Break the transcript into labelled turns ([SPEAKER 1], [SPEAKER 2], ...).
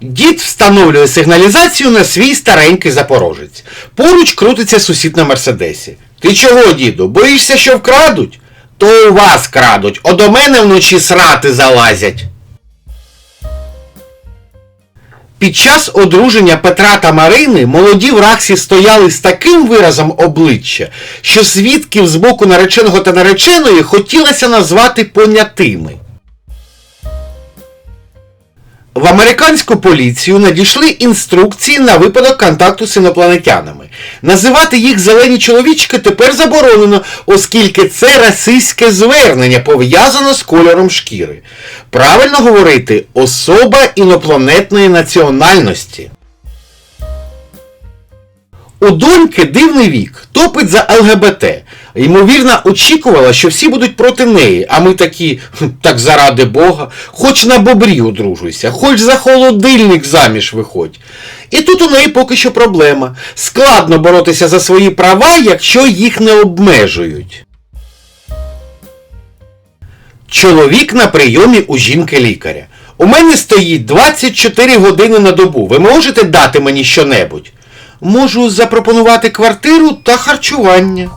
[SPEAKER 1] Дід встановлює сигналізацію на свій старенький запорожець. Поруч крутиться сусід на мерседесі. Ти чого, діду, боїшся, що вкрадуть? То у вас крадуть, а до мене вночі срати залазять. Під час одруження Петра та Марини молоді в Раксі стояли з таким виразом обличчя, що свідків з боку нареченого та нареченої хотілося назвати понятими. В американську поліцію надійшли інструкції на випадок контакту з інопланетянами. Називати їх зелені чоловічки тепер заборонено, оскільки це расистське звернення пов'язано з кольором шкіри. Правильно говорити особа інопланетної національності. У доньки дивний вік, топить за ЛГБТ. Ймовірно, очікувала, що всі будуть проти неї, а ми такі, так заради Бога, хоч на бобрі одружуйся, хоч за холодильник заміж виходь. І тут у неї поки що проблема. Складно боротися за свої права, якщо їх не обмежують. Чоловік на прийомі у жінки лікаря. У мене стоїть 24 години на добу. Ви можете дати мені щонебудь? Можу запропонувати квартиру та харчування.